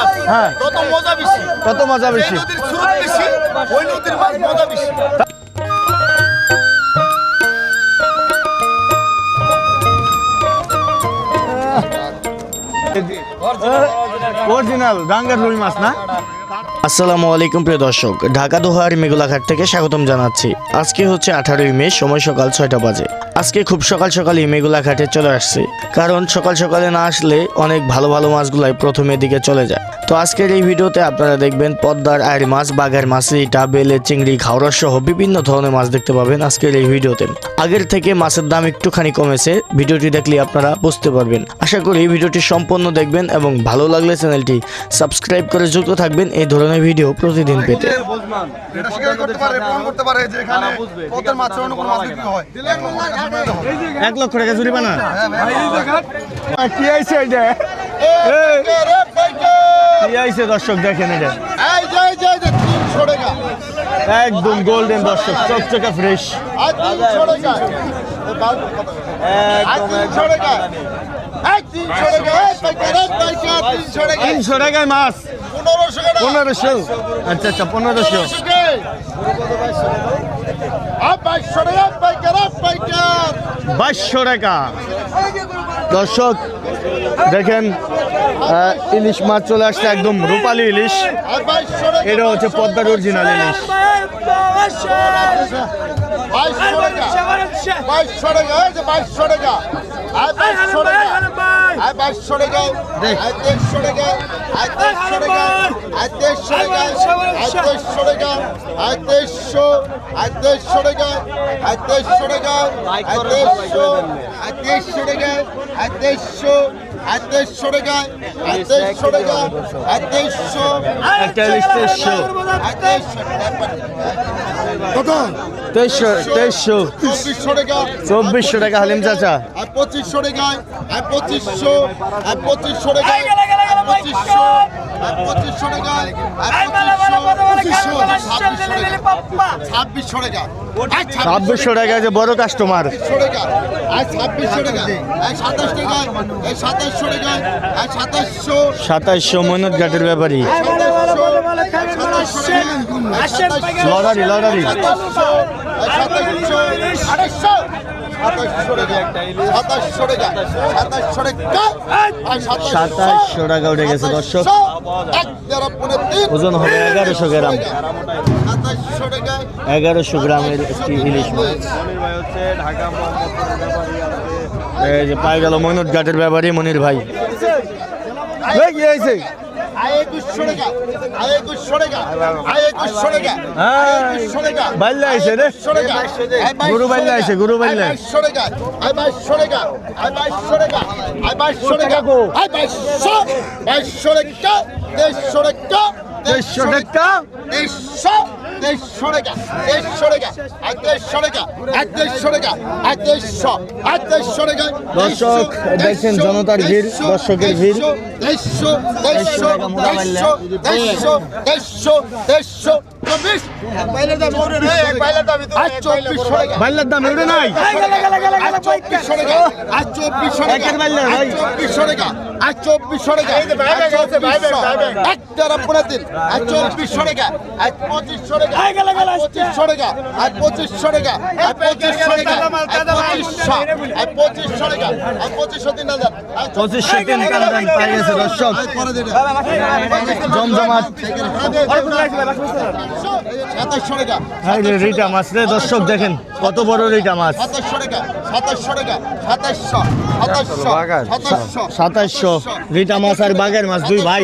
মাছ হ্যাঁ। তত মজা বেশি। কত মজা বেশি। নদীর স্রোত বেশি ওই নদীর মাছ মজা বেশি। অরিজিনাল গাঙ্গার রুই মাছ না? আসসালামু আলাইকুম প্রিয় দর্শক ঢাকা দোহার মেঘলাঘাট থেকে স্বাগতম জানাচ্ছি। আজকে হচ্ছে আঠারোই মে সময় সকাল ছয়টা বাজে। আজকে খুব সকাল সকালই মেঘলাঘাটে চলে আসছে। কারণ সকাল সকালে না আসলে অনেক ভালো ভালো মাছগুলাই প্রথমে দিকে চলে যায়। তো আজকের এই ভিডিওতে আপনারা দেখবেন পদ্মার আয়ের মাছ, বাঘের মাছ রিটা বেলে চিংড়ি খাওড়া সহ বিভিন্ন ধরনের মাছ দেখতে পাবেন আজকের এই ভিডিওতে। আগের থেকে মাছের দাম একটুখানি কমেছে, ভিডিওটি দেখলে আপনারা বুঝতে পারবেন। আশা করি ভিডিওটি সম্পূর্ণ দেখবেন এবং ভালো লাগলে চ্যানেলটি সাবস্ক্রাইব করে যুক্ত থাকবেন এই ধরনের ভিডিও প্রতিদিন পেতে। করতে পারে করতে পারে মাছ হয়। এক লক্ষ টাকা জরিমানা। কি আইছে এটা কি আইছে দর্শক দেখেন এটা। একদম গোল্ডেন দর্শক চকচকা ফ্রেশ তিনশো টাকায় মাছ। পনেরোশো আচ্ছা আচ্ছা পনেরোশো। বাইশশো টাকা দর্শক দেখেন ইলিশ মাছ চলে আসছে একদম রূপালী ইলিশ। এটা হচ্ছে পদ্মার অরিজিনাল ইলিশ। বাইশশো টাকা বাইশশো টাকা বাইশশো টাকা। আর বাইশশো টাকা আর দেড়শো টাকা আর দেড়শো টাকা আর দেড়শো টাকা আর দেড়শো টাকা আর দেড়শো আর দেড়শো টাকা আর দেড়শো টাকা আর দেড়শো আর দেড়শো টাকা আর দেড়শো টাকা টাকা কত? তেইশশো তেইশশো। চব্বিশশো টাকা। চব্বিশশো টাকা হালিম চাচা। আর পঁচিশশো টাকায় আর পঁচিশশো আর পঁচিশশো টাকায় আর পঁচিশশো। পঁচিশশো ছাব্বিশশো টাকা ছাব্বিশশো টাকা ছাব্বিশশো টাকা যে বড় কাস্টমার ছাব্বিশশো টাকা টাকা সাতাশশো। সাতাশশো সাতাইশশো ঘাটের ব্যাপারী। টাকা লটারি সাতাশশো সাতাশশো টাকা। উঠে গেছে দর্শক। ওজন হবে এগারোশো গ্রাম। এগারোশো গ্রামের একটি ইলিশ মাছ। এই যে পাই গেল মৈনত ঘাটের ব্যাপারী মনির ভাই। হয়েছে হ্যাঁ। বাইল্লা আইছে রে গরু বাইল্লা আইছে, গরু বাইল্লা। দেড়শো টাকা দেড়শো টাকা দেড়শো দেড়শো টাকা দেড়শো টাকা আর দেড়শো টাকা আর দেড়শো টাকা আর দেড়শো আর দেড়শো টাকা দর্শক, দেখছেন জনতার ভিড়, দর্শকের ভিড়। দেড়শো দেড়শো বাইল্লা। দেড়শো দেড়শো দেড়শো বাইল্লার দাম এউরে নাই আর চব্বিশশো টাকা আর চব্বিশশো টাকা এক তেরো পনেরো দিন আর চব্বিশশো টাকা আর পঁচিশশো টাকা পঁচিশশো টাকা আর পঁচিশশো টাকা আর পঁচিশশো টাকা আর পঁচিশশো আর পঁচিশশো টাকা আর পঁচিশশো তিন হাজার আর পঁচিশশো তিন কালাদান পাই গেছে দর্শক জমজমাট সাতাশশো টাকা এই যে রিটা মাছ রে দর্শক দেখেন কত বড় রিটা মাছ। সাতাশশো টাকা সাতাশশো টাকা সাতাশশো সাতাশশো সাতাশশো রিটা মাছ আর বাঘের মাছ দুই ভাই।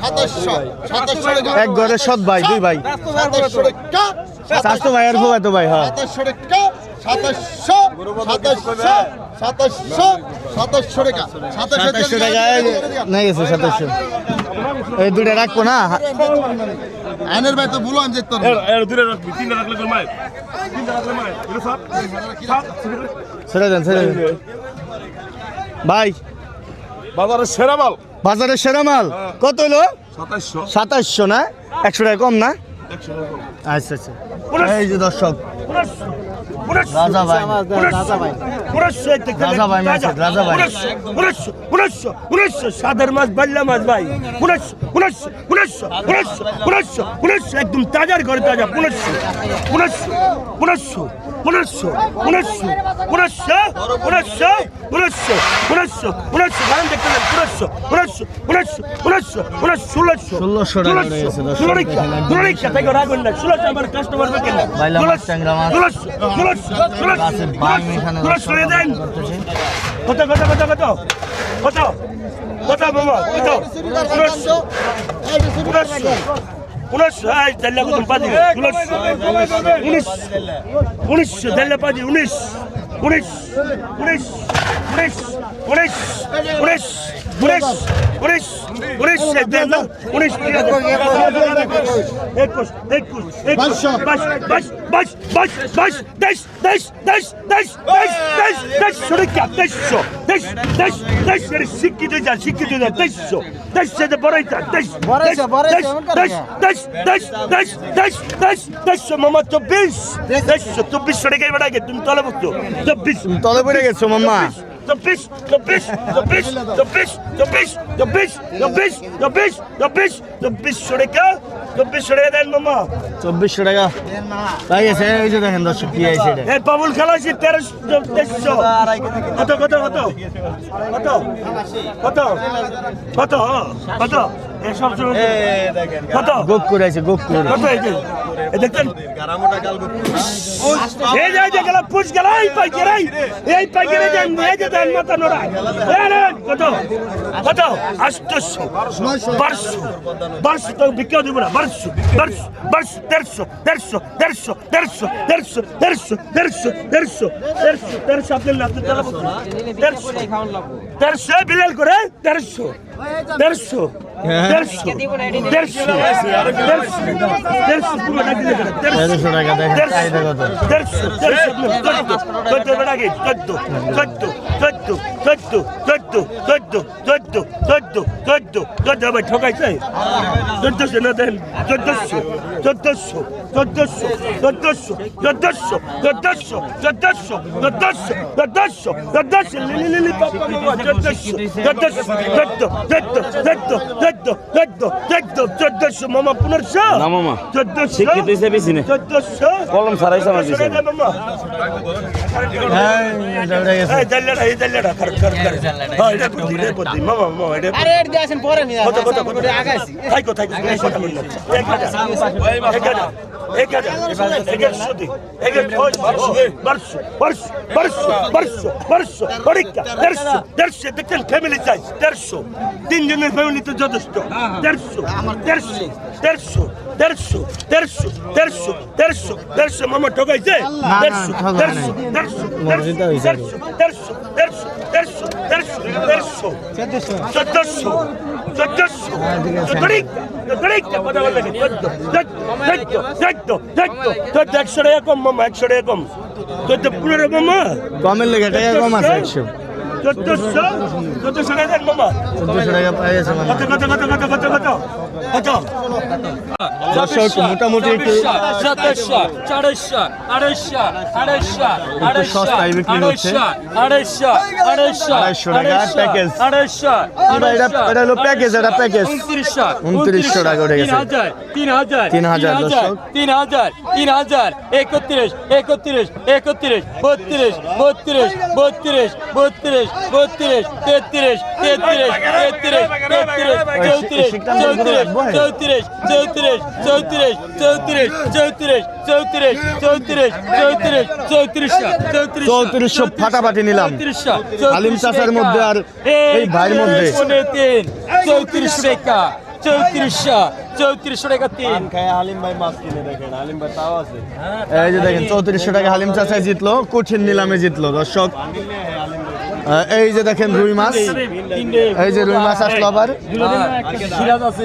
সাতাশশো সাতাশশো টাকা। এক ঘরে সৎ ভাই দুই ভাই। সাতাশশো স্বাস্থ্য ভাই আর ফুয়াতো ভাই হ্যাঁ। সাতাশশো টাকা সাতাশশো সাতাশশো সাতাশশো সাতাশশো টাকা। গেছে সাতাইশশো এই দুটা রাখব না? আইনের ভাই তো বলো আমি যেতে দূরে রাখবি তিনটা রাখলে তোর মায়ের। তিনটা রাখলে মায়ের। ছেড়ে দেন ছেড়ে দেন। ভাই বাজারে সেরা মাল। বাজারের সেরা মাল। কত হলো সাতাইশশো। সাতাইশশো না? একশো টাকা কম না? আচ্ছা আচ্ছা। এই যে দর্শক। রাজা ভাই। রাজা ভাই। মাছ রাজা ভাই উনিশশো উনিশশো সাদের মাছ বাল্লা মাছ ভাই উনিশশো উনিশশো উনিশশো উনিশশো উনিশশো উনিশশো একদম তাজার ঘরে তাজা উনিশশো উনিশশো উনিশশো উনিশশো উনিশশো উনিশশো উনিশশো উনিশশো উনিশশো উনিশশো গান দেখতে দেন উনিশশো উনিশশো উনিশশো উনিশশো উনিশশো ষোলোশো ষোলোশো টাকা রয়ে গেছে দর্শক। ষোলো রিক্সা ষোলো রিক্সা থেকে রাখবেন না ষোলোশো আমার কাস্টমার বেকেন না ষোলোশো ষোলোশো ষোলোশো ষোলোশো দেন কত কত কত কত কত কোথাও বাবা কোথাও উনিশশো উনিশশো উনিশশো এই দেড় লাখ পাঁচ উনিশশো উনিশ উনিশশো দেড় লাখ পাঁচ উনিশ উনিশ উনিশ উনিশ উনিশ উনিশ উনিশ উনিশ উনিশ দেড় লাখ উনিশ একুশ একুশ একুশ বাইশ বাইশ বাইশ বাইশ বাইশ তেইশ তেইশ তেইশ তেইশ তেইশ তেইশ তেইশ সুরক্ষা তেইশশো তেইশ তেইশ তেইশ এর শিক্ষিত যা শিক্ষিত যা তেইশশো তেইশ সাথে বড়াইটা তেইশ তেইশ তেইশ তেইশ তেইশ তেইশ তেইশ তেইশ তেইশশো মামা চব্বিশ তেইশশো চব্বিশশো তুমি তলে বসতো চব্বিশ তলে পড়ে গেছো মাম্মা চব্বিশ চব্বিশ চব্বিশ চব্বিশ চব্বিশ চব্বিশ চব্বিশ চব্বিশ চব্বিশ চব্বিশশো টাকা চব্বিশশো টাকা দেন মামা চব্বিশশো টাকা। তাই গেছে এই যে দেখেন দর্শক কি আছে এই বাবুল খেলা হচ্ছে তেরোশো কত কত কত? কত? কত? কত? কত? কত গোপ করে আছে গোপ করে কত এই যে এই দেখতেন এই যে এই যে গেলা পুষ গেলা এই পাই গেলাই এই পাই গেলে দেন এই যে দেন মাথা নোড়া এই রে, কত কত আষ্টশো বারশো বারশো তো বিকেও দিব না বারশো বারশো বারশো দেড়শো দেড়শো দেড়শো দেড়শো দেড়শো দেড়শো দেড়শো দেড়শো দেড়শো দেড়শো আপনার নাম দেড়শো দেড়শো বিলাল করে দেড়শো দেড়শো দেড়শো টাকা দেখেন ঠকাইছে চোদ্দশো না দেন চোদ্দশো চোদ্দশো চোদ্দশো চোদ্দশো চোদ্দশো চোদ্দশো চোদ্দশো চোদ্দশো চোদ্দশো চোদ্দশো চোদ্দশো চোদ্দশো চোদ্দ চোদ্দ চোদ্দ চোদ্দ দেড়শো তিনজনের ফ্যামিলিতে যত দেড়শো দেড়শো দেড়শো দেড়শো দেড়শো দেড়শো দেড়শো দেড়শো মামা ঠকাইছে দেড়শো দেড়শো। দেড়শো দেড়শো দেড়শো দেড়শো দেড়শো দেড়শো দেড়শো চোদ্দশো চোদ্দশো একশো টাকা কম মামা একশো টাকা কম চোদ্দ পনেরো মামা কমের লেগে টাকা কম আছে একশো চোদ্দশো চোদ্দশো টাকা দেন মামা চোদ্দশো টাকা পাই গেছে কত কত কত কত কত কত কত দর্শক মোটামুটি একটু সাতাশশো চারশো আড়াইশো আড়াইশো আড়াইশো সস্তায় আড়াইশো আড়াইশো আড়াইশো টাকা প্যাকেজ। আড়াইশো এটা এটা- হলো প্যাকেজ এটা প্যাকেজ উনত্রিশশো উনত্রিশশো টাকা উঠে তিন গেছে হাজার তিন হাজার তিন হাজার, দর্শক। তিন হাজার তিন হাজার একত্রিশ একত্রিশ একত্রিশ বত্রিশ বত্রিশ বত্রিশ বত্রিশ বত্রিশ তেত্রিশ তেত্রিশ তেত্রিশ তেত্রিশ চৌত্রিশ চৌত্রিশ চৌত্রিশ চৌত্রিশ চৌত্রিশ চৌত্রিশ চৌত্রিশ চৌত্রিশ চৌত্রিশ চৌত্রিশ চৌত্রিশ চৌত্রিশশো ফাটাফাটি নিলাম হালিম চাচার মধ্যে আর এই ভাইয়ের মধ্যে। তিন চৌত্রিশ টাকা চৌত্রিশশো চৌত্রিশশো টাকা তিন এই যে দেখেন চৌত্রিশশো টাকা হালিম চাচাই জিতলো কঠিন নিলামে জিতলো দর্শক এই যে দেখেন রুই মাছ এই যে রুই মাছ আসলো আবার সিরাজ আছে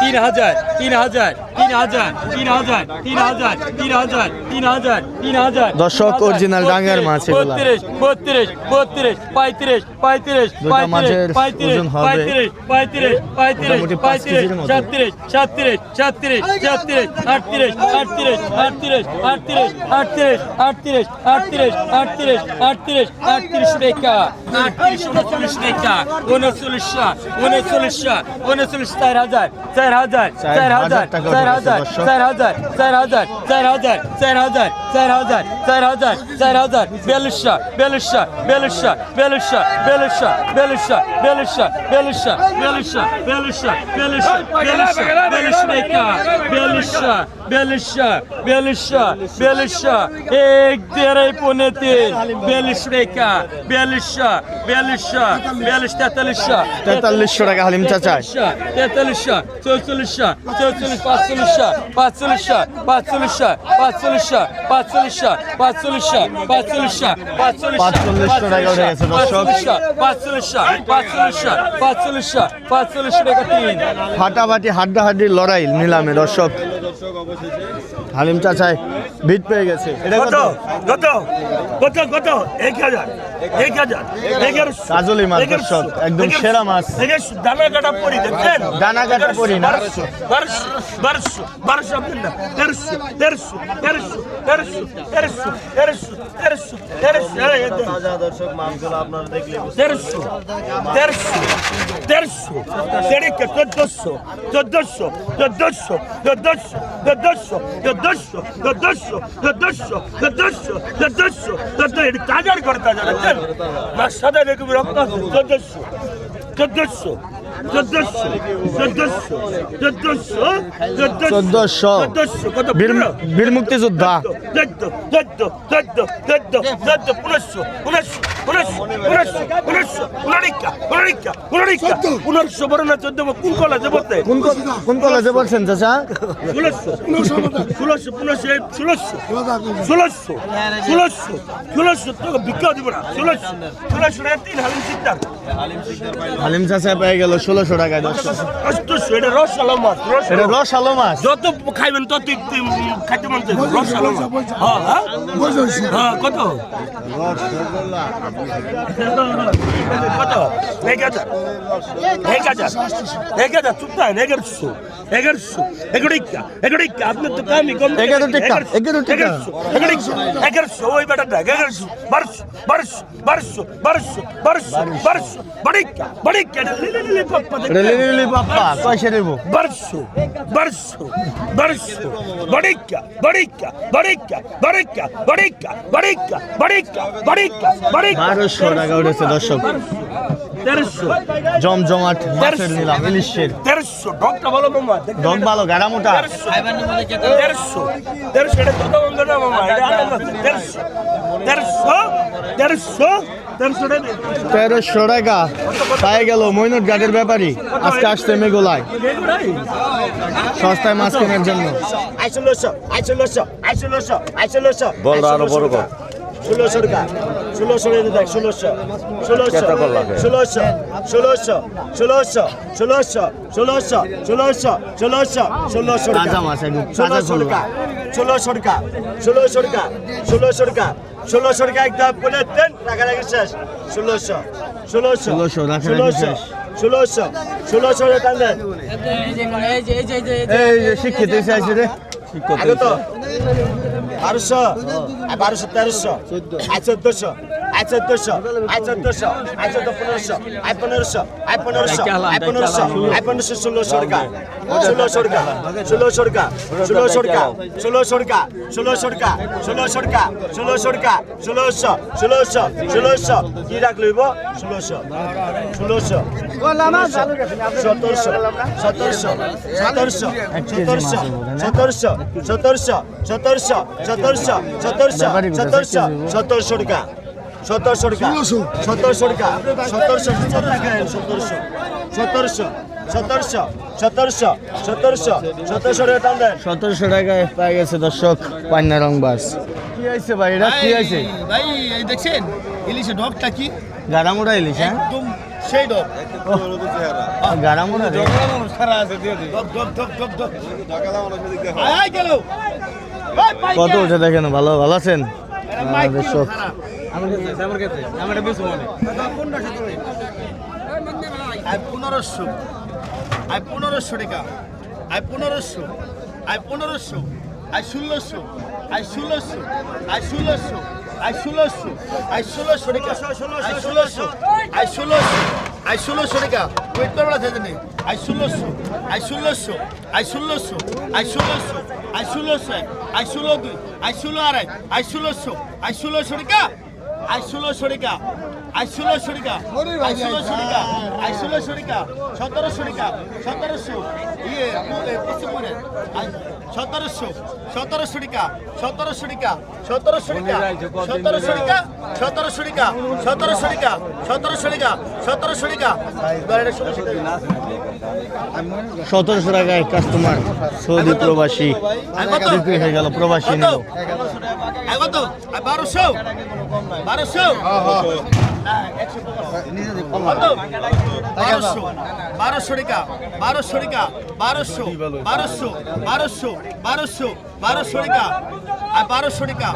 তিন হাজার তিন হাজার তিন হাজার তিন হাজার তিন হাজার তিন হাজার তিন হাজার তিন হাজার। দর্শক, original ডাঙ্গার মাছ বত্রিশ বত্রিশ বত্রিশ পঁয়ত্রিশ পঁয়ত্রিশ পঁয়ত্রিশ পঁয়ত্রিশ পঁয়ত্রিশ পঁয়ত্রিশ পঁয়ত্রিশ। সাতত্রিশ সাতত্রিশ সাতত্রিশ সাতত্রিশ আটত্রিশ আটত্রিশ আটত্রিশ আটত্রিশ আটত্রিশ আটত্রিশ আটত্রিশ আটত্রিশ আটত্রিশ আটত্রিশ টাকা আটত্রিশ উনচল্লিশ টাকা উনচল্লিশ উনচল্লিশ উনচল্লিশ চার হাজার চার হাজার চার হাজার টাকা চার উঠেছে, হাজার দর্শক। চার হাজার চার হাজার চার হাজার চার হাজার চার হাজার চার হাজার চার হাজার বিয়াল্লিশশো বিয়াল্লিশশো বিয়াল্লিশশো বিয়াল্লিশশো বিয়াল্লিশশো এক দেড় পৌনে তিন বিয়াল্লিশ টাকা বিয়াল্লিশশো বিয়াল্লিশশো বিয়াল্লিশ তেতাল্লিশশো তেতাল্লিশশো টাকা হালিম চাচায় তেতাল্লিশশো চৌচল্লিশশো চৌচল্লিশ পাঁচচল্লিশশো পাঁচচল্লিশশো পাঁচচল্লিশশো পাঁচচল্লিশশো পাঁচচল্লিশশো পাঁচচল্লিশশো পাঁচচল্লিশশো পাঁচচল্লিশশো টাকা উঠে গেছে, দর্শক। পাঁচচল্লিশশো পাঁচচল্লিশশো পাঁচচল্লিশশো পাঁচচল্লিশশো টাকা তিন ফাটাফাটি হাড্ডাহাড্ডির লড়াই নিলামে দর্শক হালিম চাচাই ভিড় পেয়ে গেছে। এটা কত? কত? কত? কত? এক হাজার। এক হাজার। কাজলি মাছ দর্শক, একদম সেরা মাছ। দানা কাটা পরি দেখছেন? দানা কাটা পরি না। বারোশো বারোশো বারোশো বারোশো আপনার না তেরোশো তেরোশো তেরোশো তেরোশো তেরোশো তেরোশো তেরোশো তেরোশো এই, এই, তেরোশো তেরোশো তেরোশো তেরিকা চোদ্দশো চোদ্দশো চোদ্দশো চোদ্দশো চোদ্দশো চোদ্দশো চোদ্দশো চোদ্দশো চোদ্দশো চোদ্দশো চোদ্দ এটি তাজার করে তাজা সাদা দেখবি রক্ত চোদ্দশো চোদ্দশো চোদ্দশো বীর মুক্তিযোদ্ধা উনিশশো বড় না চোদ্দ কোন কলেজে বলতে কোন কলেজে বলছেন চাচা ষোলোশো ষোলোশো ষোলোশো টাকায় অষ্টশো এটা রস আলো মাছ এটা রস আলো মাছ যত খাইবেন তত খাইতে মন রস আলো হ্যাঁ হ্যাঁ হ্যাঁ কত কত এক হাজার এক হাজার এক হাজার চুপ থাকেন এগারোশো এগারোশো এগারোটা এগারোটা আপনার তো কামই কম এগারো টাকা, এগারোশো এগারোশো ওই বেটাটা এগারোশো বারোশো বারোশো বারোশো বারোশো বারোশো বারোশো বাড়িকা বাড়িকা লিলি লিলি পাপ্পা কয়সে Barso, Barso, Barso, Barica, Barica, Barica, Barica, Barica, Barica, Barica, Barica, Barica. বারোশো টাকা উঠেছে দর্শক তেরোশো জমজমাট মাছের নিলাম ইলিশের। তেরোশো ডগটা ভালো মামা ডগ ভালো গাড়া মোটা। তেরোশো তেরোশো এটা কত বন্ধ না মামা। তেরোশো তেরোশো তেরোশো তেরোশো টাকা। পায়ে গেল মইনুট ঘাটের ব্যাপারী। আজকে আসছে মেঘোলায়। সস্তায় মাছ কেনার জন্য। আইসোলেশো আইসোলেশো আইসোলেশো আইসোলেশো। বলরা আরও বড় ষোলোশো দেখ ষোলোশো ষোলোশো? ষোলোশো ষোলোশো ষোলোশো ষোলোশো ষোলোশো ষোলোশো ষোলোশো ষোলোশো একদম বলে দেন শেষ ষোলোশো ষোলোশো ষোলোশো, ষোলোশো ষোলোশো এই যে শিক্ষিত এসে আছে রে আগে তো বারোশো আর বারোশো তেরোশো আই চোদ্দশো আই চোদ্দশো আই চোদ্দশো আই চোদ্দ পনেরোশো আই পনেরোশো আই পনেরোশো আই পনেরোশো আই পনেরোশো ষোলোশো টাকা ষোলোশো টাকা ষোলোশো টাকা ষোলোশো টাকা ষোলোশো টাকা ষোলোশো টাকা ষোলোশো টাকা ষোলোশো টাকা ষোলোশো ষোলোশো ষোলোশো কি রাখলইব ষোলোশো ষোলোশো সতেরোশো সতেরোশো সতেরোশো সতেরোশো সতেরোশো সতেরোশো সতেরোশো সতেরোশো সতেরোশো সতেরোশো সতেরোশো টাকা সতেরোশো টাকা সতেরোশো টাকা সতেরোশো সতেরোশো সতেরোশো সতেরোশো সতেরোশো সতেরোশো সতেরোশো টাকা টান দেন। সতেরোশো টাকায় পেয়ে গেছে দর্শক পান্না রং বাস। কি আইছে ভাই এটা কি আইছে ভাই এই দেখছেন ইলিশের ডগটা কি? গারামুড়া ইলিশ হ্যাঁ? একদম সেই ডগ। গারামুড়া রে। Dog dog dog dog dog আয় আয় গেল। কত উঠে দেখেন ভালো ভালো আছেন দর্শক পনেরোশো আয় পনেরোশো টাকা আয় পনেরোশো আয় পনেরোশো আয় ষোলোশো আয় ষোলোশো আয় ষোলোশো আয় ষোলোশো আয় ষোলোশো টাকা আয় ষোলোশো আয় ষোলোশো আয় ষোলোশো টাকা ওয়েট করবে না সেদিনে আয় ষোলোশো আয় ষোলোশো আয় ষোলোশো আয় ষোলোশো আয় ষোলোশো আয় ষোলো দুই আয় ষোলো আড়াই আয় ষোলোশো আয় ষোলোশো টাকা আয় ষোলোশো টাকা আয় ষোলোশো টাকা আয় ষোলোশো টাকা আয় ষোলোশো টাকা সতেরোশো টাকা সতেরোশো ইয়ে এ, পশ্চিমবঙ্গের সতেরোশো সতেরোশো টাকা সতেরোশো টাকা সতেরোশো টাকা সতেরোশো টাকা সতেরোশো টাকা সতেরোশো টাকা সতেরোশো টাকা সতেরোশো টাকা সতেরোশো টাকায় কাস্টমার সৌদি প্রবাসী। বিক্রি হয়ে গেল প্রবাসী নিল। বারোশো? বারোশো? বারোশো টাকা বারোশো টাকা বারোশো বারোশো বারোশো বারোশো বারোশো টাকা। আর বারোশো টাকা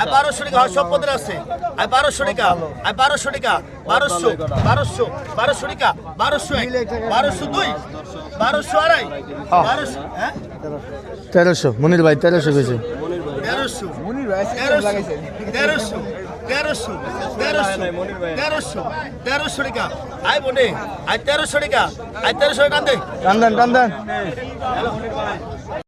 আর বারোশো টাকা সব পদের আছে। আর বারোশো টাকা আর বারোশো টাকা বারোশো বারোশো বারোশো টাকা বারোশো এক বারোশো দুই বারোশো আড়াই বারোশো হ্যাঁ? তেরোশো মনির ভাই তেরোশো গেছে তেরোশো তেরোশো তেরোশো তেরোশো তেরোশো তেরোশো তেরোশো টাকা। আয় বোনে আয় তেরোশো টাকা আয় তেরোশো টাকা টান দেন টান দেন।